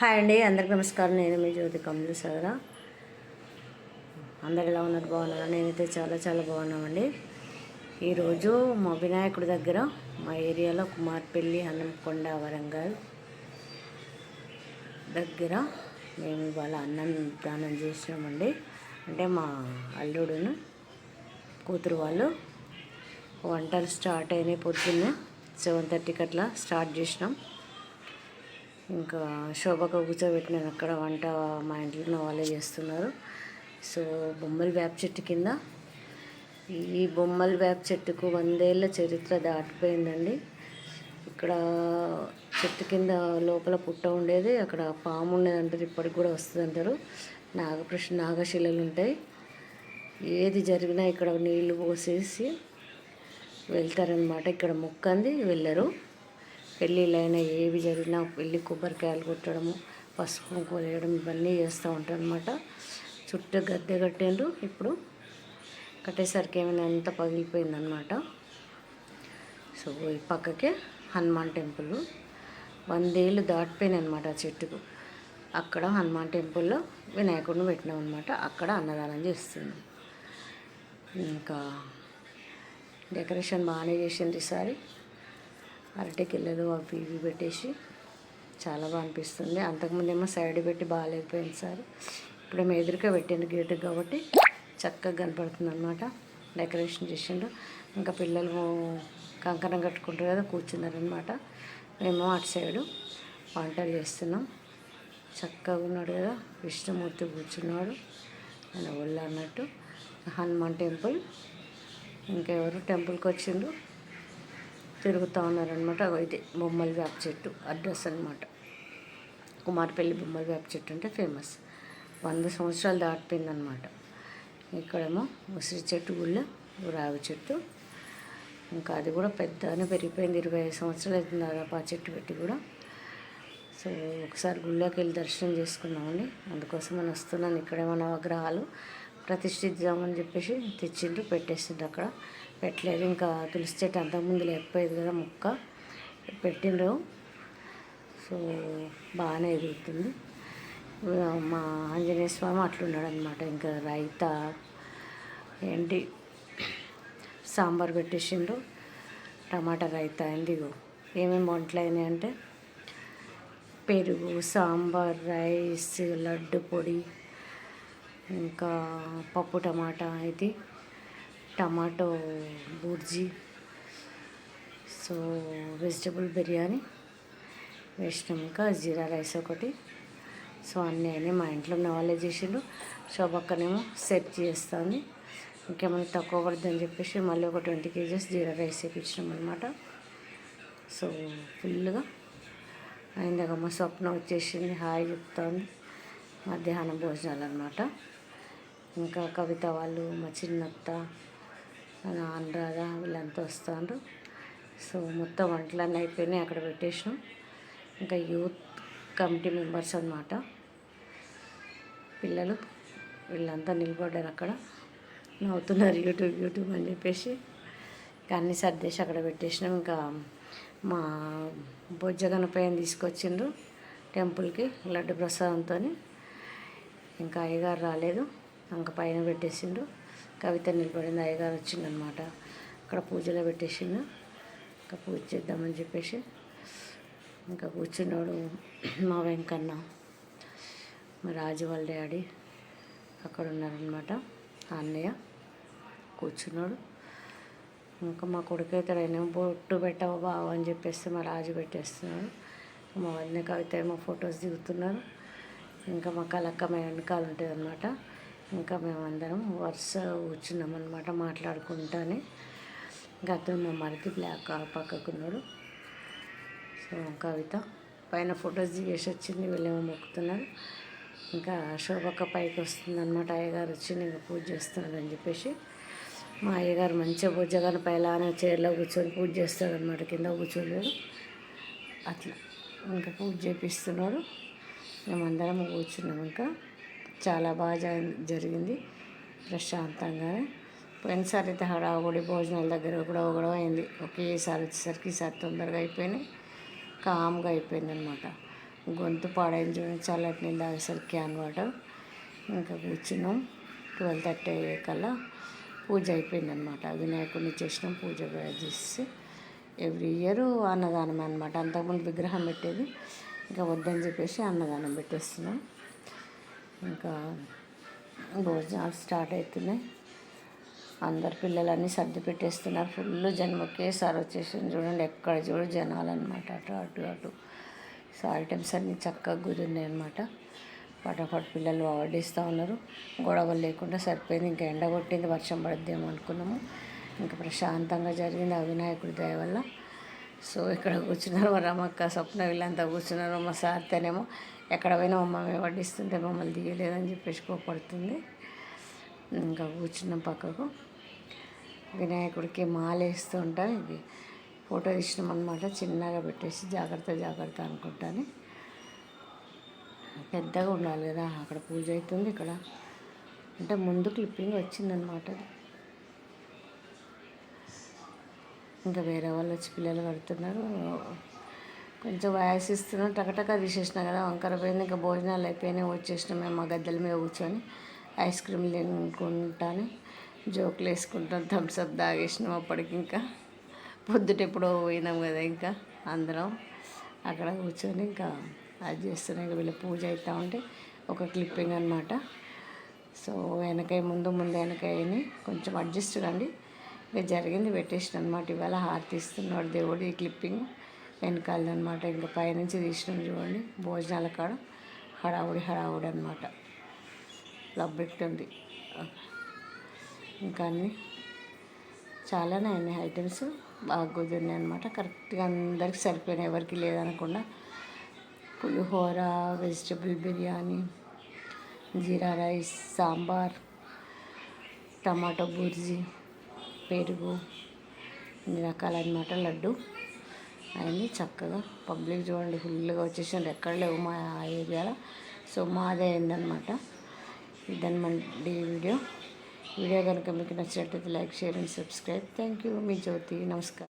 Hi అండి అందరికి నమస్కారం. నేను మీ జ్యోతి కమలు సార్ అందరు ఎలా ఉన్నారు? బాగున్నారా? నేనైతే చాలా చాలా బాగున్నామండి. ఈరోజు మా వినాయకుడి దగ్గర మా ఏరియాలో కుమార్పల్లి అన్నంకొండ వరంగల్ దగ్గర మేము ఇవాళ అన్నం దానం చేసినామండి. అంటే మా అల్లుడును కూతురు వాళ్ళు వంటలు స్టార్ట్ అయినాయి పొద్దున్నే. సెవెన్ థర్టీకి అట్లా స్టార్ట్ చేసినాం. ఇంకా శోభకు కూర్చోబెట్టినాను అక్కడ వంట మా ఇంట్లో ఉన్న వాళ్ళే చేస్తున్నారు. సో బొమ్మల వేప చెట్టు కింద ఈ బొమ్మల వేప చెట్టుకు వందేళ్ళ చరిత్ర దాటిపోయిందండి. ఇక్కడ చెట్టు కింద లోపల పుట్ట ఉండేది అక్కడ పాము ఉండేది అంటారు ఇప్పటికి కూడా వస్తుంది అంటారు నాగకృష్ణ నాగశిలలు ఉంటాయి. ఏది జరిగినా ఇక్కడ నీళ్ళు పోసేసి వెళ్తారనమాట ఇక్కడ మొక్కంది వెళ్ళరు. పెళ్ళిళ్ళైనా ఏవి జరిగినా పెళ్ళి కొబ్బరికాయలు కొట్టడము పసుపు కుంకుమ వేయడం ఇవన్నీ చేస్తూ ఉంటారు అనమాట చుట్టూ గద్దె కట్టిండ్రు. ఇప్పుడు కట్టేసరికి ఏమైనా అంత పగిలిపోయిందనమాట సో ఈ పక్కకే హనుమాన్ టెంపుల్. వందేళ్ళు దాటిపోయినాయి అనమాట ఆ చెట్టుకు. అక్కడ హనుమాన్ టెంపుల్లో వినాయకుడిని పెట్టినాం అనమాట అక్కడ అన్నదానం చేస్తున్నాం ఇంకా డెకరేషన్ బాగానే చేసింది ఈసారి. అరటికిల్లలు అవి ఇవి పెట్టేసి చాలా బాగా అనిపిస్తుంది. అంతకుముందేమో సైడ్ పెట్టి బాగాలేకపోయింది సార్. ఇప్పుడు మేము ఎదురుగా పెట్టిండు గేటు కాబట్టి చక్కగా కనపడుతుంది అనమాట డెకరేషన్ చేసిండు. ఇంకా పిల్లలు కంకణం కట్టుకుంటారు కదా కూర్చున్నారనమాట మేము అటు సైడు వంటలు చేస్తున్నాం. చక్కగా ఉన్నాడు కదా విష్ణుమూర్తి కూర్చున్నాడు. ఆయన ఒళ్ళు అన్నట్టు. హనుమాన్ టెంపుల్. ఇంకెవరు టెంపుల్కి వచ్చిండ్రు? తిరుగుతూ ఉన్నారనమాట ఇది బొమ్మల వేప చెట్టు అడ్రస్ అనమాట కుమారపల్లి బొమ్మల వేప చెట్టు అంటే ఫేమస్ వంద సంవత్సరాలు దాటిపోయిందనమాట ఇక్కడేమో ఉసిరి చెట్టు గుళ్ళ రావి చెట్టు. ఇంకా అది కూడా పెద్దగానే పెరిగిపోయింది. ఇరవై ఐదు సంవత్సరాలు అవుతుంది ఆ చెట్టు పెట్టి కూడా. సో ఒకసారి గుళ్ళోకి వెళ్ళి దర్శనం చేసుకున్నామండి అందుకోసం నేను వస్తున్నాను. ఇక్కడేమో నవగ్రహాలు ప్రతిష్ఠిద్దామని చెప్పేసి తెచ్చిండ్రు పెట్టేసిండ్రు అక్కడ. పెట్టలేదు. ఇంకా తులసి చెట్టు అంతకుముందు లేకపోయేది కదా మొక్క. పెట్టిండ్రు. సో బాగానే ఎదుగుతుంది. మా ఆంజనేయ స్వామి అట్లున్నాడు అనమాట ఇంకా రైత ఏంటి సాంబార్ పెట్టేసిండ్రు. టమాటా రైత ఇందిగో ఏమేమి వంటలు అయినాయి అంటే పెరుగు సాంబార్ రైస్ లడ్డు పొడి ఇంకా పప్పు టమాటా ఇది. Tomato bhurji so vegetable biryani వేసినాం ఇంకా జీరా రైస్ ఒకటి. సో అన్నీ అయినాయి. మా ఇంట్లో ఉన్న వాళ్ళే సో పక్కనేమో సెట్ చేస్తుంది. ఇంకేమైనా తక్కువ పడుతుందని చెప్పేసి మళ్ళీ ఒక ట్వంటీ కేజీస్ జీరా రైస్ వేయించినాం అనమాట సో ఫుల్గా అయిందాక మా స్వప్న వచ్చేసింది. హాయ్ చెప్తోంది. మధ్యాహ్నం భోజనాలు అనమాట ఇంకా కవిత వాళ్ళు మా చిన్నత్త మన అనురాధ వీళ్ళంతా వస్తారు సో మొత్తం వంటలన్నీ అయిపోయినాయి అక్కడ పెట్టేసినాం. ఇంకా యూత్ కమిటీ మెంబర్స్ అనమాట పిల్లలు వీళ్ళంతా నిలబడ్డారు అక్కడ. నవ్వుతున్నారు యూట్యూబ్ యూట్యూబ్ అని చెప్పేసి. ఇంకా అన్ని సర్దేసి అక్కడ పెట్టేసినాం. ఇంకా మా బొజ్జగనపైన తీసుకొచ్చిండ్రు టెంపుల్కి లడ్డు ప్రసాదంతో ఇంకా అయ్యగారు రాలేదు ఇంకా పైన పెట్టేసిండ్రు. కవిత నిలబడింది అయ్యగారు వచ్చిందనమాట అక్కడ పూజలో పెట్టేసిండు. ఇంకా పూజ చేద్దామని చెప్పేసి ఇంకా కూర్చున్నాడు మా వెంకన్న. మా రాజు వాళ్ళ డాడీ అక్కడ ఉన్నారనమాట అన్నయ్య కూర్చున్నాడు. ఇంకా మా కొడుకు అయితే ఆయన బొట్టు పెట్టావు బావ అని చెప్పేసి మా రాజు పెట్టేస్తున్నాడు. మా వదిన కవిత ఏమో ఫొటోస్ దిగుతున్నారు. ఇంకా మా కలక్క మా వెనకాల ఉంటుంది అనమాట ఇంకా మేమందరం వరుస కూర్చున్నాం అనమాట మాట్లాడుకుంటానే. ఇంకా అతను మా మరిది బ్లాక్ పక్కకున్నాడు సో కవిత పైన ఫొటోస్ దిగేసి వచ్చింది వీళ్ళేమో మొక్కుతున్నారు. ఇంకా శోభక్క పైకి వస్తుందన్నమాట అయ్యగారు వచ్చి ఇంకా పూజ చేస్తున్నాడు అని చెప్పేసి. మా అయ్యగారు మంచిగా బుజ్జగాని పైలానే చైర్లో కూర్చొని పూజ చేస్తాడు అనమాట కింద కూర్చోలేడు అట్లా ఇంకా పూజ చేపిస్తున్నాడు మేమందరం కూర్చున్నాం ఇంకా. చాలా బాగా జ- జరిగింది. ప్రశాంతంగా పోయినసారి అయితే హడావుడి భోజనాల దగ్గర కూడా గొడవ అయింది. ఒకేసారి వచ్చేసరికి ఈసారి తొందరగా అయిపోయినాయి. కామ్గా అయిపోయింది అనమాట గొంతు పాడైంది చూడండి. చల్లటి నీళ్ళు తాగేసరికి అనమాట ఇంకా కూర్చున్నాం. ట్వెల్వ్ థర్టీ అయ్యే కల్లా పూజ అయిపోయిందనమాట వినాయకుడిని చేసినాం. పూజ చేసి ఎవ్రీ ఇయర్ అన్నదానం అనమాట అంతకుముందు విగ్రహం పెట్టేది. ఇంకా వద్దని చెప్పేసి అన్నదానం పెట్టేస్తున్నాం. ఇంకా భోజనాలు స్టార్ట్ అవుతున్నాయి అందరు పిల్లలన్నీ సర్ది పెట్టేస్తున్నారు. ఫుల్ జనం ఒకేసారి వచ్చేసింది చూడండి ఎక్కడ చూడు జనాలు అనమాట అటు అటు అటు. సో ఐటమ్స్ అన్నీ చక్కగా గురున్నాయి అనమాట పటాపట్ పిల్లలు వడ్డిస్తూ ఉన్నారు. గొడవలు లేకుండా సరిపోయింది. ఇంకా ఎండ కొట్టింది వర్షం పడద్దేమో అనుకున్నాము. ఇంకా ప్రశాంతంగా జరిగింది ఆ వినాయకుడి దయ వల్ల. సో ఇక్కడ కూర్చున్నారు మా రమక్క స్వప్న వీళ్ళంతా కూర్చున్నారు మా సార్తేనేమో. ఎక్కడ పోయినా మమ్మల్ని వడ్డిస్తుంటే మమ్మల్ని దిగలేదని చెప్పేసి కోపడుతుంది. ఇంకా కూర్చున్నాం పక్కకు. వినాయకుడికి మాల ఉంటాం. ఇది ఫోటో తీసినాం అనమాట చిన్నగా పెట్టేసి జాగ్రత్త జాగ్రత్త అనుకుంటాను. పెద్దగా ఉండాలి కదా. అక్కడ పూజ అవుతుంది ఇక్కడ. అంటే ముందు క్లిప్పింగ్ వచ్చిందనమాట ఇంకా వేరే వాళ్ళు వచ్చి పిల్లలు కడుతున్నారు. కొంచెం వాయిస్ ఇస్తున్నాం. టకటక తీసేసిన కదా వంకర పోయింది. ఇంకా భోజనాలు అయిపోయినాయి. వచ్చేసినాం మేము మా గద్దెల మీద కూర్చొని. ఐస్ క్రీమ్ తినుకుంటాను జోకులు వేసుకుంటాం థమ్స్అప్ తాగేసినాం అప్పటికి ఇంకా. పొద్దుట ఎప్పుడో పోయినాం కదా ఇంకా అందరం. అక్కడ కూర్చొని ఇంకా అది చేస్తున్నాం. ఇంకా వీళ్ళ పూజ అవుతా ఉంటే ఒక క్లిప్పింగ్ అనమాట సో వెనకాయ ముందు ముందు వెనకాయని కొంచెం అడ్జస్ట్ కండి ఇంకా జరిగింది పెట్టేసిన అనమాట ఇవాళ హారతి ఇస్తున్నాడు దేవుడు ఈ క్లిప్పింగ్. వెనకాలదనమాట ఇంకా పైనుంచి తీసినాం చూడండి. భోజనాల కాడ హడావుడి హడావుడి అనమాట లబ్బెట్టుంది ఇంకా అన్ని చాలానే అయినాయి ఐటమ్స్. బాగా కుదిరినాయి అనమాట కరెక్ట్గా అందరికి సరిపోయినాయి. ఎవరికి లేదనకుండా pulihora vegetable biryani jeera rice sambar tomato bhurji పెరుగు ఇన్ని రకాలన్నమాట లడ్డు. అయింది. చక్కగా పబ్లిక్ చూడండి ఫుల్గా వచ్చేసిండ్రు ఎక్కడ లేవు మా ఏరియాలో. సో మాదే అయిందనమాట ఇదన్నమాట వీడియో. వీడియో కనుక మీకు నచ్చినట్లయితే like share and subscribe. Thank you. మీ జ్యోతి. నమస్కారం.